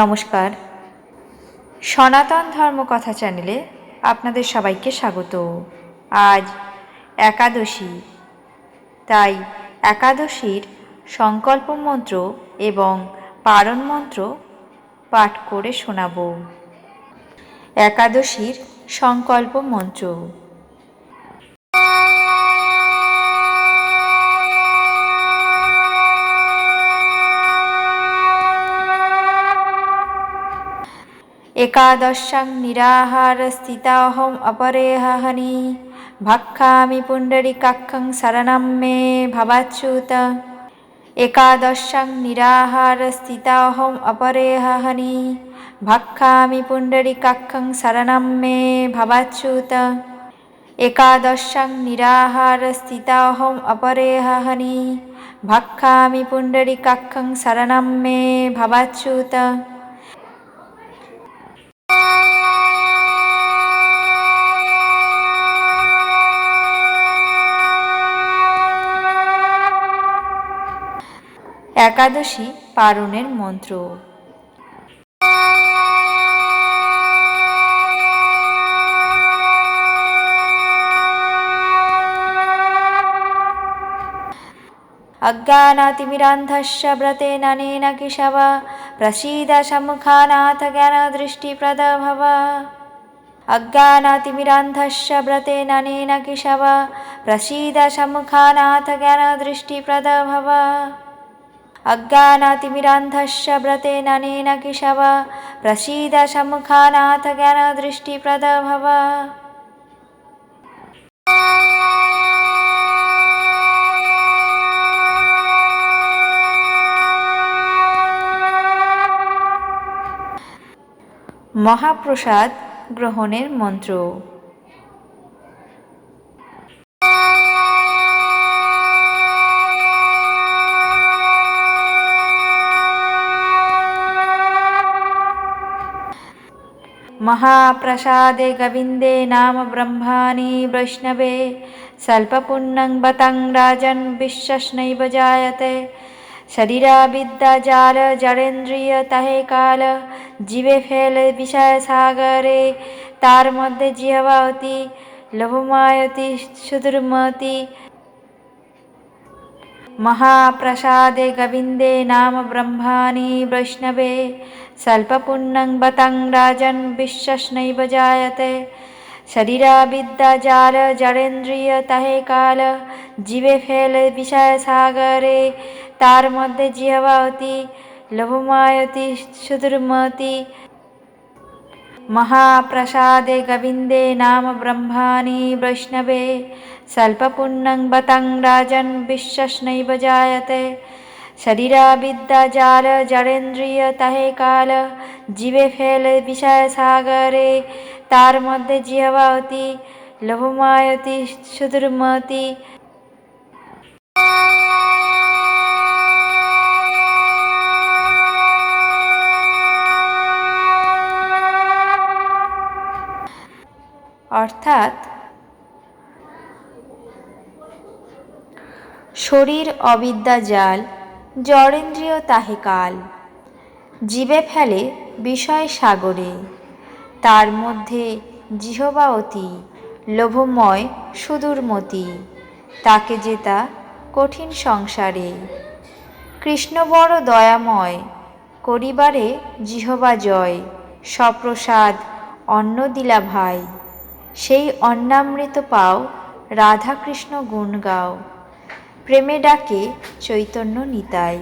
নমস্কার। সনাতন ধর্ম কথা চ্যানেলে আপনাদের সবাইকে স্বাগত। আজ একাদশী। তাই একাদশীর সংকল্প মন্ত্র এবং পারণ মন্ত্র পাঠ করে শোনাব। একাদশীর সংকল্প মন্ত্র। একাদশাং নিরাহারস্থিতাহম অপরেহনি ভক্ষামি পুণ্ডরিকাক্ষং শরণম মে ভবাচ্যুত একাদশাং নিরাহারস্থিতাহম অপরেহনি ভক্ষামি পুণ্ডরিকাক্ষং শরণম মে ভবাচ্যুত একাদশাং নিরাহারস্থিতাহম অপরেহনি ভক্ষামি পুণ্ডরিকাক্ষং শরণম মে ভবাচ্যুত একাদশী পারণের মন্ত্র अज्ञानातिमिरान्धस्य व्रतेनानेन केशव प्रसीद सम्मुखानाथ ज्ञानदृष्टिप्रद भव अज्ञानातिमिरान्धस्य व्रतेनानेन केशव प्रसीद सम्मुखानाथ ज्ञानदृष्टिप्रद भव अज्ञानातिमिरान्धस्य व्रतेनानेन केशव प्रसीद सम्मुखानाथ ज्ञानदृष्टिप्रद भव মহাপ্রসাদ গ্রহণের মন্ত্র महाप्रसादे गोविन्दे नाम ब्रह्माणि वैष्णवे स्वल्पपुण्यं बतं राजन् विश्वस्नैव जायते শরীরাবিদ্যাজাল জড়েন্দ্রিয় তাহে কাল জীবে ফেলে বিষয় সাগরে তার মধ্যে জিহবাতি লোভমায়তি সুদুর্মতি महाप्रसादे गविन्दे नाम ब्रह्माणि वैष्णवे सर्पपुणं बतं राजन् विश्वस्नैव जायते। शरीराविद्याजाल जडेन्द्रिय तहे काल जीवे फेल विषयसागरे तार्मध्ये जिहवावति लघुमायति सुदुर्मति महाप्रसादे गोविन्दे नाम ब्रह्माणि वैष्णवे स्वल्पपुण्यं बतं राजन् विश्वस्नैव जायते শরীরাবিদ্যাজাল জড়েন্দ্রিয় তাহে কাল জীবে ফেলে বিষয় সাগরে তার মধ্যে জিহবাতি লোভমায়তি সুদুর্মতি অর্থাৎ শরীর অবিদ্যা জাল জড়েন্দ্রিয় তাহে কাল। জীবে ফেলে বিষয় সাগরে। তার মধ্যে জিহবা অতি, লোভময় সুদূরমতি তাকে জেতা কঠিন সংসারে। কৃষ্ণ বড় দয়াময়, করিবারে জিহবা জয়, সপ্রসাদ অন্ন দিলা ভাই। সেই অন্নামৃত পাও রাধাকৃষ্ণ গুণ গাও। প্রেমে ডাকে চৈতন্য নিতাই।